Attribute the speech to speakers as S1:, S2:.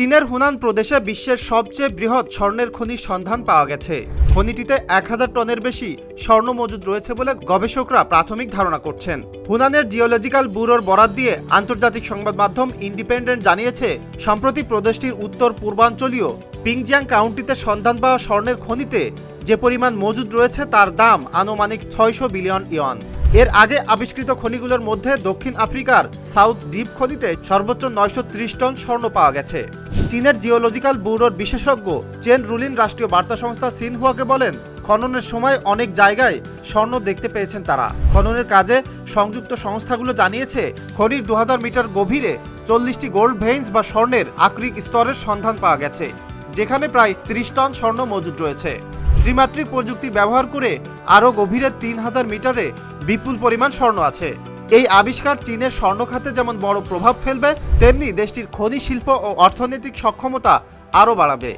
S1: চীনের হুনান প্রদেশে বিশ্বের সবচেয়ে বৃহৎ স্বর্ণের খনির সন্ধান পাওয়া গেছে। খনিটিতে এক হাজার টনের বেশি স্বর্ণ মজুদ রয়েছে বলে গবেষকরা প্রাথমিক ধারণা করছেন। হুনানের জিওলজিক্যাল ব্যুরোর বরাত দিয়ে আন্তর্জাতিক সংবাদ মাধ্যম ইন্ডিপেন্ডেন্ট জানিয়েছে, সম্প্রতি প্রদেশটির উত্তর পূর্বাঞ্চলীয় পিংজিয়াং কাউন্টিতে সন্ধান পাওয়া স্বর্ণের খনিতে যে পরিমাণ মজুদ রয়েছে তার দাম আনুমানিক ছয়শো বিলিয়ন ইয়ন। এর আগে আবিষ্কৃত খনিগুলোর মধ্যে দক্ষিণ আফ্রিকার সাউথ দ্বীপ খনিতে সর্বোচ্চ নয়শো ত্রিশ টন স্বর্ণ পাওয়া গেছে। চীনের জিওলজিক্যাল ব্যুরোর বিশেষজ্ঞ চেন রুলিন রাষ্ট্রীয় বার্তা সংস্থা সিনহুয়াকে বলেন, খননের সময় অনেক জায়গায় স্বর্ণ দেখতে পেয়েছেন তারা। খননের কাজে সংযুক্ত সংস্থাগুলো জানিয়েছে, খনির দু হাজার মিটার গভীরে চল্লিশটি গোল্ড ভেইন্স বা স্বর্ণের আকরিক স্তরের সন্ধান পাওয়া গেছে, যেখানে প্রায় ত্রিশ টন স্বর্ণ মজুদ রয়েছে। ত্রিমাত্রিক প্রযুক্তি ব্যবহার করে আরও গভীরে তিন হাজার মিটারে বিপুল পরিমাণ স্বর্ণ আছে। এই আবিষ্কার চীনের স্বর্ণ খাতে যেমন বড় প্রভাব ফেলবে, তেমনি দেশটির খনি শিল্প ও অর্থনৈতিক সক্ষমতা আরও বাড়াবে।